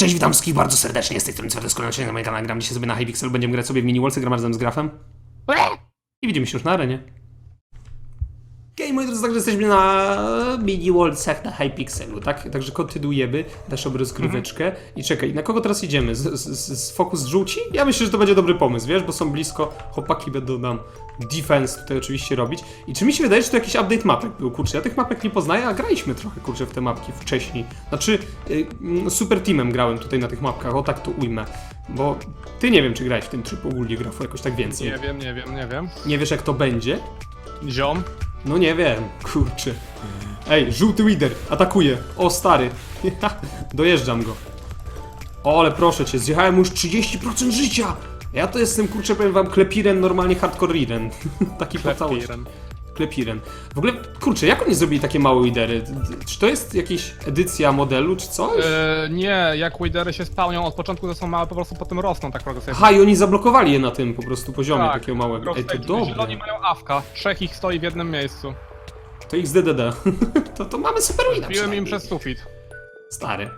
cześć, witam wszystkich bardzo serdecznie, z tej strony Cwerty Skolony, na moim kanale gram dzisiaj sobie na Hypixel, będziemy grać sobie w mini Wallsy, gram razem z Grafem. I widzimy się już na arenie. Okej, moi drodzy, także jesteśmy na mini Wallsach na Hypixelu, tak? Także kontynuujemy naszą rozgryweczkę. I czekaj, na kogo teraz idziemy? Z, z, z, Focus żółci? Ja myślę, że to będzie dobry pomysł, wiesz, bo są blisko, chłopaki będą nam defense tutaj oczywiście robić. I czy mi się wydaje, że to jakiś update mapek był, kurczę, ja tych mapek nie poznaję, a graliśmy trochę, kurczę, w te mapki wcześniej. Znaczy, y, mm, super teamem grałem tutaj na tych mapkach, o tak to ujmę. Bo ty nie wiem, czy grałeś w ten tryb ogólnie grafu jakoś tak więcej. Nie wiem, nie wiem, nie wiem. Nie wiesz, jak to będzie? Ziom. No nie wiem, kurczę. Ej, żółty lider, atakuje. O, stary. Dojeżdżam go. O, ale proszę cię, zjechałem już 30% życia! Ja to jestem, kurczę, powiem wam, klepiren, normalnie hardcore. Taki po całości. Klepiren. W ogóle, kurczę, jak oni zrobili takie małe lidery? Czy to jest jakaś edycja modelu, czy coś? E, nie, jak widery się spełnią od początku, to są małe, po prostu potem rosną tak progresywnie. Aha, i oni zablokowali je na tym po prostu poziomie Tak, takiego małego. Ej, to Zieloni dobre. mają awka, trzech ich stoi w jednym miejscu. To XDDD. to, to mamy super wina Biłem im przez sufit. Stary.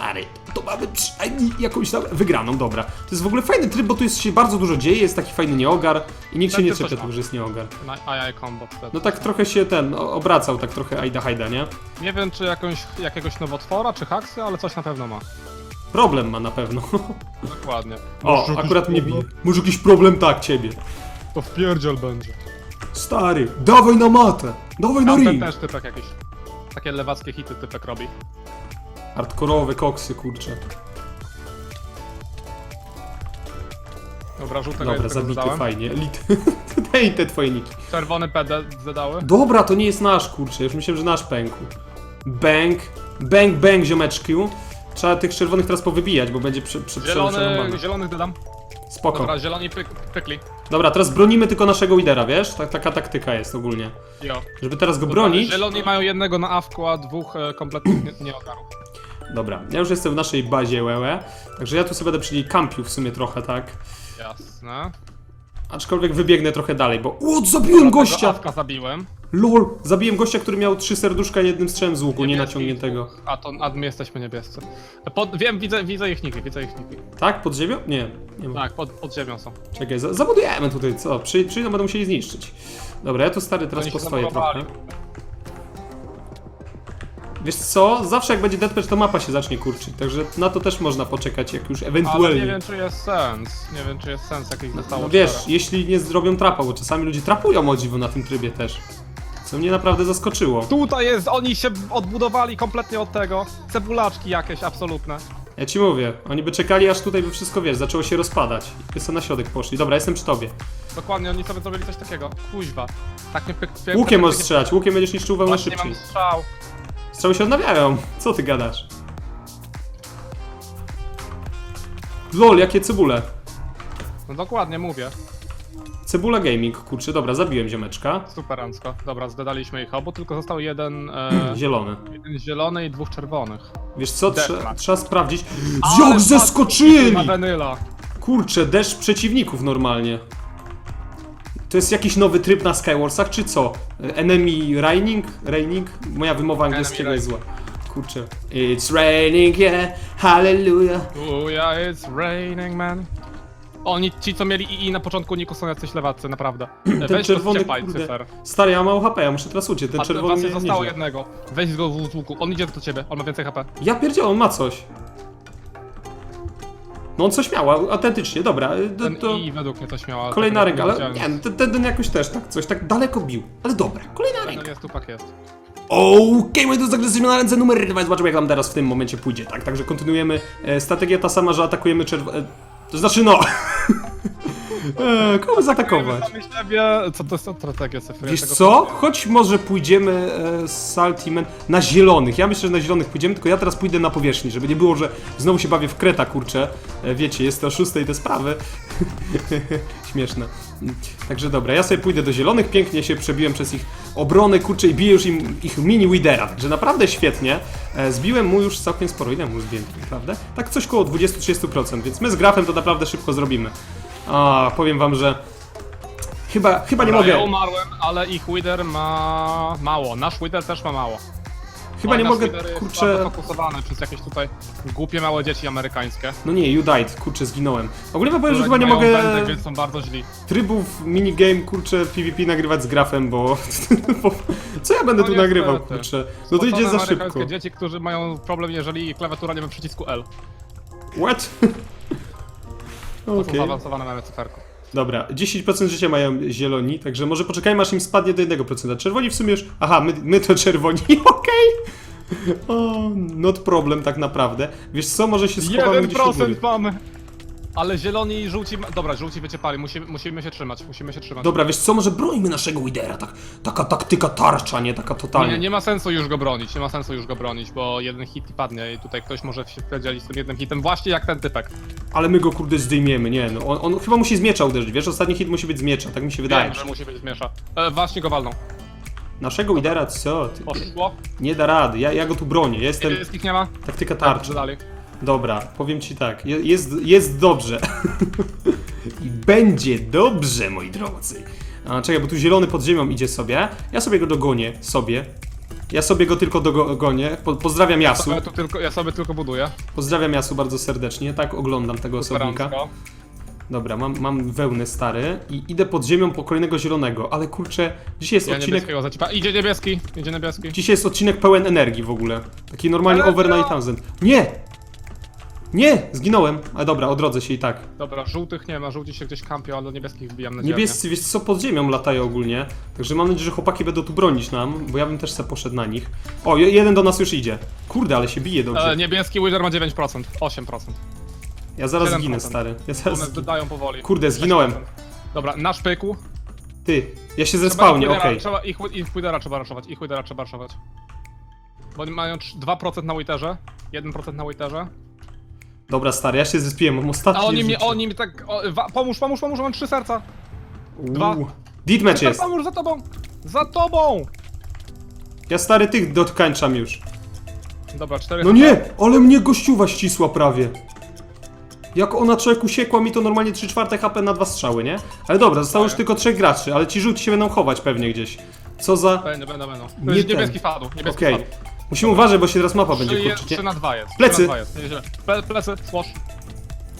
Stary, to mamy przynajmniej jakąś tam wygraną, dobra. To jest w ogóle fajny tryb, bo tu jest się bardzo dużo dzieje, jest taki fajny nieogar i nikt się Tak, nie to czepia tego, że jest nieogar. Na AI combo wtedy. No tak trochę się ten, o- obracał, tak trochę Aida Haida, nie? Nie wiem, czy jakąś, jakiegoś nowotwora, czy haksy, ale coś na pewno ma. Problem ma na pewno. Dokładnie. O, akurat mnie bije. Może jakiś problem tak, ciebie. To wpierdziel będzie. Stary, dawaj na matę, dawaj na Tamten ring. też typek jakiś. Takie lewackie hity typek robi. Hardkorowe koksy, kurczę. Dobra, żółtego Dobra, jednego zabity zadałem. fajnie. Elit. Daj te twoje niki. Czerwony PD zadały. Dobra, to nie jest nasz, kurczę. Już myślałem, że nasz pękł. Bang, bang, bang, ziomeczki. Trzeba tych czerwonych teraz powybijać, bo będzie prze, prze, Zielony, przerąbane. zielonych dodam. Spoko. Dobra. Dobra, zieloni pyk, pykli. teraz bronimy tylko naszego lidera, wiesz? Tak, taka taktyka jest ogólnie. Jo. Żeby teraz go bronić. Zieloni mają jednego na awku, a dwóch e, kompletnych nie, nie ogarów. Dobra, ja już jestem w naszej bazie łełe. Także ja tu sobie będę przy niej kampił w sumie trochę, tak? Jasne. Aczkolwiek wybiegnę trochę dalej, bo. O, zabiłem gościa! awka zabiłem. LOL! Zabiłem gościa, który miał trzy serduszka jednym strzałem z łuku, nie Niebieski naciągniętego. A to a my jesteśmy niebiescy. Pod, wiem, widzę, widzę ich niki, widzę ich niki. Tak? Pod ziemią? Nie, nie ma. Tak, pod, pod ziemią są. Czekaj, za- zabudujemy tutaj, co? Przy, przyjdą, będą musieli zniszczyć. Dobra, ja tu stary teraz Oni się postoję trochę. Wiesz co? Zawsze jak będzie deathmatch, to mapa się zacznie kurczyć, także na to też można poczekać, jak już Ale ewentualnie. nie wiem, czy jest sens. Nie wiem, czy jest sens, jak ich zostało no wiesz, cztery. jeśli nie zrobią trapa, bo czasami ludzie trapują o dziwo na tym trybie też. Co mnie naprawdę zaskoczyło. Tutaj jest, oni się odbudowali kompletnie od tego. Cebulaczki jakieś, absolutne. Ja ci mówię, oni by czekali aż tutaj by wszystko, wiesz, zaczęło się rozpadać. I sobie na środek poszli. Dobra, jestem przy tobie. Dokładnie, oni sobie zrobili coś takiego. Kuźwa. Tak mnie pyk... pyk Łukiem pyk- możesz pyk- strzelać, łukiem będziesz niszczył wełnę Właśnie szybciej. mam strzał. Strzały się odnawiają. Co ty gadasz? Lol, jakie cebule. No dokładnie, mówię. Cebula Gaming, kurczę, dobra, zabiłem ziomeczka. Superancko. Dobra, zdadaliśmy ich obu, tylko został jeden, e, Zielony. jeden zielony i dwóch czerwonych. Wiesz co, trze Deathmatch. trzeba sprawdzić. Ale Jak! Na Venyla. Kurczę, deszcz przeciwników normalnie. To jest jakiś nowy tryb na Skywarsach, czy co? Enemy Raining? Raining? Moja wymowa angielskiego jest zła. Kurczę. It's raining, yeah, hallelujah. Oh yeah, it's raining man. Oni, ci co mieli II na początku Niku są jacyś lewacy, naprawdę. Ten Weź czerwony, go kurde. cyfer. Stary, ja mam HP, ja muszę teraz uciec. Ten A czerwony was mnie zostało nieźle. jednego. Weź go z łuku, on idzie do ciebie, on ma więcej HP. Ja pierdzielę, on ma coś. No on coś miał, autentycznie, dobra. y, To, Ten to I według mnie coś miała. kolejna ręka, ale nie, no, ten, ten, ten jakoś też tak coś tak daleko bił. Ale dobra, kolejna No ręka. jest, tupak jest. Okej, moi drodzy, jesteśmy na ręce numer 2, zobaczymy jak nam teraz w tym momencie pójdzie, tak? Także kontynuujemy. E, strategia ta sama, że atakujemy czerwo... E, to znaczy no... e, kogo zaatakować? Co to jest strategia cyfry? Ja Wiesz co? Choć może pójdziemy e, z Saltimen na zielonych. Ja myślę, że na zielonych pójdziemy, tylko ja teraz pójdę na powierzchni, żeby nie było, że znowu się bawię w kreta, kurczę. E, wiecie, jest to o 6 te sprawy. Śmieszne. Także dobra, ja sobie pójdę do zielonych, pięknie się przebiłem przez ich obronę, kurczę, i biję już im ich mini widera. Także naprawdę świetnie. E, zbiłem mu już całkiem sporo. Ile mu zbiłem naprawdę? Tak coś koło 20-30%, więc my z grafem to naprawdę szybko zrobimy. A, powiem wam, że chyba, chyba nie Dobra, mogę. Ja umarłem, ale ich Wither ma mało. Nasz Wither też ma mało. Chyba nie mogę, kurczę... fokusowany przez jakieś tutaj głupie małe dzieci amerykańskie. No nie, you died, kurczę, zginąłem. Ogólnie powiem, że które chyba nie mają mogę Wędek, więc są bardzo źli. trybów minigame, kurczę, PvP nagrywać z grafem, bo... bo co ja będę No tu niestety. nagrywał, kurczę? No to idzie Spocone za szybko. amerykańskie dzieci, którzy mają problem, jeżeli klawiatura nie ma przycisku L. What? To są Okej. zaawansowane mamy cyferku. Dobra, 10% życia mają zieloni, także może poczekajmy aż im spadnie do 1%. Czerwoni w sumie już... Aha, my, my to czerwoni, okej! O, not problem tak naprawdę. Wiesz co, może się schowamy gdzieś u góry. 1% mamy! Ale zieloni i żółci... Dobra, żółci wyciepali, musimy, musimy się trzymać, musimy się trzymać. Dobra, wiesz co, może brońmy naszego Widera, tak, taka taktyka tarcza, nie taka totalnie. Nie, nie ma sensu już go bronić, nie ma sensu już go bronić, bo jeden hit i padnie i tutaj ktoś może się podzielić z tym jednym hitem, właśnie jak ten typek. Ale my go kurde zdejmiemy, nie no. On, on chyba musi z miecza uderzyć, wiesz? Ostatni hit musi być z miecza, tak mi się wydaje. Wiem, że musi być zmiesza. E, właśnie go walną. Naszego Widera, co? Ty, Poszło. nie da rady, ja, ja go tu bronię, jestem Niebieskich nie ma? taktyka Tarczy tarczy. dalej. Dobra, powiem ci tak, je- jest, jest dobrze. I będzie dobrze, moi drodzy. A, czekaj, bo tu zielony pod ziemią idzie sobie. Ja sobie go dogonię, sobie. Ja sobie go tylko dogonię. Po, pozdrawiam Jasu. Ja, tylko, ja sobie tylko buduję. Pozdrawiam Jasu bardzo serdecznie. Tak oglądam tego osobnika. Dobra, mam, mam wełnę stary i idę pod ziemią po kolejnego zielonego, ale kurczę, dzisiaj jest Ja odcinek. Idzie niebieski, idzie niebieski. Dzisiaj jest odcinek pełen energii w ogóle. Taki normalnie Ale over no. 9000. Nie! Nie! Zginąłem! Ale dobra, odrodzę się i tak. Dobra, żółtych nie ma, żółci się gdzieś kampią, ale do niebieskich wbijam na Niebiescy, wiesz co, pod ziemią latają ogólnie. Także mam nadzieję, że chłopaki będą tu bronić nam, bo ja bym też se poszedł na nich. O, je- jeden do nas już idzie. Kurde, ale się bije dobrze. E, niebieski Wither ma 9%, 8%. Ja zaraz 7%. zginę, stary. Ja zaraz One zginę. dodają powoli. Kurde, zginąłem. 6%. Dobra, nasz pyku. Ty, ja się Trzeba ich Withera- okej. Trzeba ich, ich Withera trzeba raszować, ich Withera trzeba raszować. Bo oni mają trz- 2% na Witherze, 1% na Witherze. Dobra, stary, ja się zespiłem, mam A ostatni oni mnie, oni mi tak... O, wa, pomóż, pomóż, pomóż, mam trzy serca. dwa. Deathmatch jest. pomóż, za tobą! Za tobą! Ja stary tych dokończam już. Dobra, cztery No nie! Ale mnie gościuwa ścisła prawie. Jak ona człowiek usiekła mi to normalnie 3 czwarte HP na dwa strzały, nie? Ale dobra, zostało już Tak. tylko trzech graczy, ale ci żółci się będą chować pewnie gdzieś. Co za... Będę, będę, będę. Nie jest ten. niebieski padł, niebieski Okej. padł. Musimy uważać, bo się teraz mapa będzie kurczyć, nie? na dwa jest. Plecy. Trzy na dwa jest. Nieźle. Ple, plecy, słosz.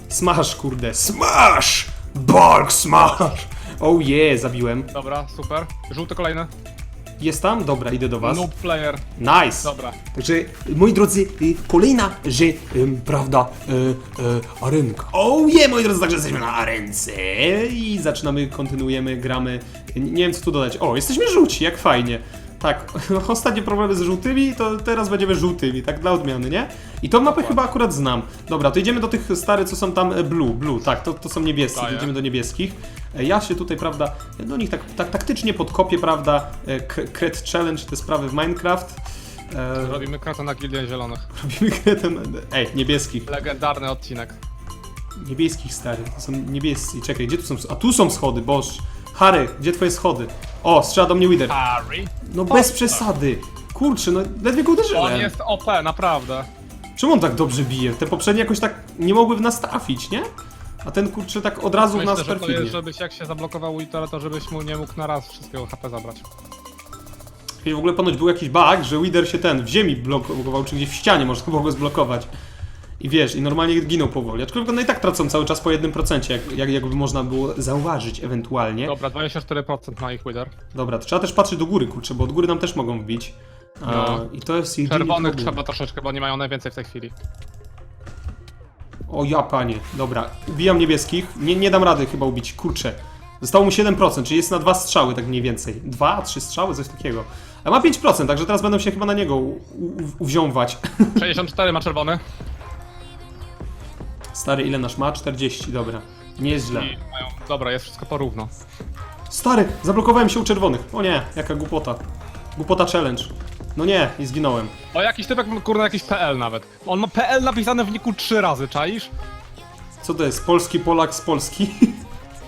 Smash, kurde. Smash! Bark smash! Oh yeah, zabiłem. Dobra, super. Żółty kolejny. Jest tam? Dobra, idę do was. Noob player. Nice! Dobra. Także, moi drodzy, y, kolejna, że, ym, prawda, y, y, arenka. Oh yeah, moi drodzy, także jesteśmy na arence i zaczynamy, kontynuujemy, gramy. Nie nie wiem, co tu dodać. O, jesteśmy żółci, jak fajnie. Tak, ostatnie problemy z żółtymi, to teraz będziemy żółtymi, tak dla odmiany, nie? I tą mapę chyba akurat znam. Dobra, to idziemy do tych starych, co są tam e, blue, blue, tak, to, to są niebiescy, Daję. idziemy do niebieskich. E, Ja się tutaj, prawda, do nich tak, tak taktycznie podkopię, prawda, e, k- Cret Challenge, te sprawy w Minecraft. E, Robimy kratę na Gildię Zielonych. Robimy kretem. Ej, niebieskich. Legendarny odcinek. Niebieskich stary. To są niebiescy. Czekaj, gdzie tu są. A tu są schody, boż. Harry, gdzie twoje schody? O, strzela do mnie Wither. Harry. No bez przesady. Kurczę, no ledwie go On uderzyłem. jest OP, naprawdę. Czemu on tak dobrze bije? Te poprzednie jakoś tak nie mogły w nas trafić, nie? A ten kurczę tak od razu w Myślę, nas że to jest, żebyś jak się zablokował Wither, to żebyś mu nie mógł na raz wszystkiego HP zabrać. I w ogóle ponoć był jakiś bug, że Wither się ten w ziemi blokował, czy gdzieś w ścianie można było go zblokować. I wiesz, i normalnie ginął powoli. Aczkolwiek no i tak tracą cały czas po 1%, jak, jak, jakby można było zauważyć ewentualnie. Dobra, 24% na ich Wither. Dobra, to trzeba też patrzeć do góry, kurczę, bo od góry nam też mogą wbić. A, No. I to jest jedyny Czerwonych problem. trzeba troszeczkę, bo oni mają najwięcej w tej chwili. O ja panie, dobra. Ubijam niebieskich. Nie, nie dam rady chyba ubić, kurczę. Zostało mu 7%, czyli jest na dwa strzały tak mniej więcej. Dwa, trzy strzały, coś takiego. A ma 5%, także teraz będą się chyba na niego uwziąwać. 64 ma czerwony. Stary, ile nasz ma? 40, dobra. Nie jest źle. I mają... Dobra, jest wszystko porówno. Stary, zablokowałem się u czerwonych. O nie, jaka głupota. Głupota challenge. No nie, i zginąłem. O, jakiś typek, ma, kurde, jakiś PL nawet. On ma PL napisane w niku trzy razy, czaisz? Co to jest? Polski Polak z Polski?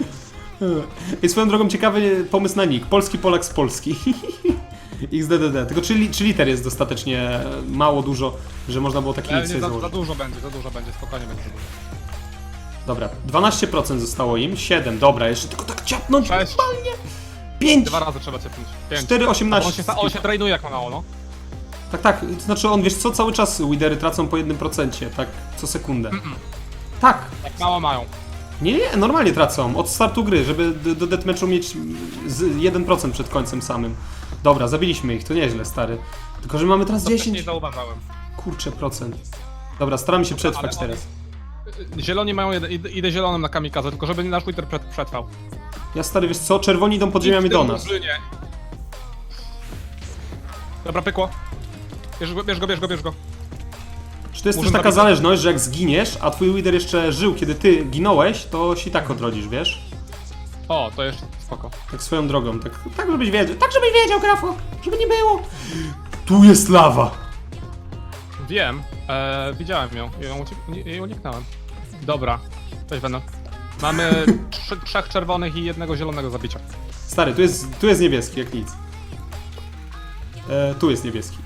I swoją drogą ciekawy pomysł na nick. Polski Polak z Polski. XDDD. Tylko czy, li- czy liter jest dostatecznie e, mało, dużo, że można było taki Ale nick nie, sobie za, za założyć. dużo będzie, za dużo będzie, spokojnie będzie. za dużo. Dobra, 12% zostało im, 7, dobra, jeszcze tylko tak ciapnąć Sześć. normalnie. 5, Dwa razy trzeba ciepnąć. Pięć. 4, On 18. się, on się trainuje jak ma mało, no. Tak, tak, to znaczy on, wiesz co, cały czas Widery tracą po 1%, tak, co sekundę. Tak, Tak mało mają. nie, nie, normalnie tracą, od startu gry, żeby do, do deathmatchu mieć z 1% przed końcem samym. Dobra, zabiliśmy ich, to nieźle, stary. Tylko, że mamy teraz To nie 10, zauważałem. kurczę, procent. Dobra, staramy się przetrwać ale- teraz. Zieloni mają idę, idę zielonym na kamikazę, tylko żeby nasz Twitter przed- przetrwał. Ja, stary, wiesz co, czerwoni idą podziemiami I w tym do nas. drużynie. Dobra, pykło. Bierz go, bierz go, bierz go, bierz go. Czy to jest też taka zależność, że jak zginiesz, a twój lider jeszcze żył, kiedy ty ginąłeś, to się i tak odrodzisz, wiesz? O, to jeszcze spoko. Tak swoją drogą, tak, tak żebyś wiedział, tak żebyś wiedział, grafo, żeby nie było. Tu jest lawa. Wiem, e, widziałem ją, ją, uciek- jej uniknąłem. Dobra, cześć Venom. Mamy trzy, trzech czerwonych i jednego zielonego zabicia. Stary, tu jest, tu jest niebieski, jak nic. E, tu jest niebieski.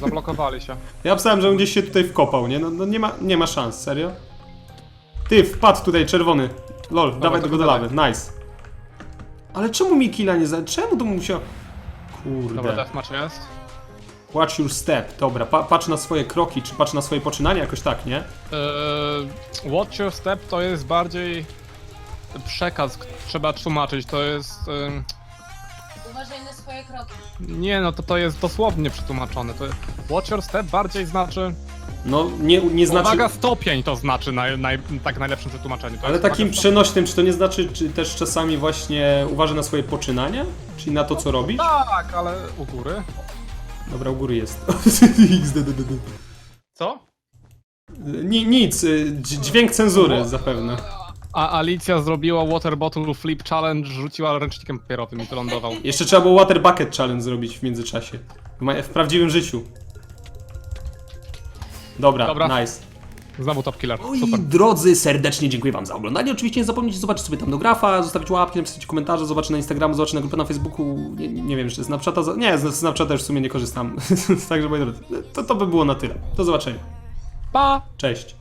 Zablokowali się. Ja pisałem, że on gdzieś się tutaj wkopał, nie? No, no nie, ma, nie ma szans, serio? Ty, wpadł tutaj, czerwony. Lol, dawaj to go do lawy, nice. Ale czemu mi killa nie za... Czemu to musiał... Dobra, Kurde. deathmatch jest. Watch your step. Dobra, pa patrz na swoje kroki, czy patrz na swoje poczynania, jakoś tak, nie? Eee, watch your step to jest bardziej przekaz, trzeba tłumaczyć, to jest... em, Uważaj na swoje kroki. nie no, to, to jest dosłownie przetłumaczone. To, watch your step bardziej znaczy... No, nie, nie znaczy... Uwaga, stopień to znaczy naj, naj, tak najlepszym przetłumaczeniu. To Ale jest takim uwaga, przenośnym, czy to nie znaczy, czy też czasami właśnie uważa na swoje poczynania? Czyli na to, co robisz? Tak, ale u góry. Dobra, u góry jest. XDDD. Co? Ni, nic, y, dź- dźwięk cenzury zapewne. A Alicja zrobiła Water Bottle Flip Challenge, rzuciła ręcznikiem papierowym i to lądował. Jeszcze trzeba było Water Bucket Challenge zrobić w międzyczasie. W, ma- w prawdziwym życiu. Dobra, Dobra. nice. Znowu top killer. Moi Super. drodzy, serdecznie dziękuję wam za oglądanie. Oczywiście nie zapomnijcie zobaczyć sobie tam do grafa, zostawić łapki, napisać komentarze, zobaczyć na Instagramu, zobaczyć na grupę na Facebooku. Nie, nie wiem, czy Snapchata... Za... Nie, z Snapchata już w sumie nie korzystam. Także moi drodzy, to, to by było na tyle. Do zobaczenia. Pa! Cześć.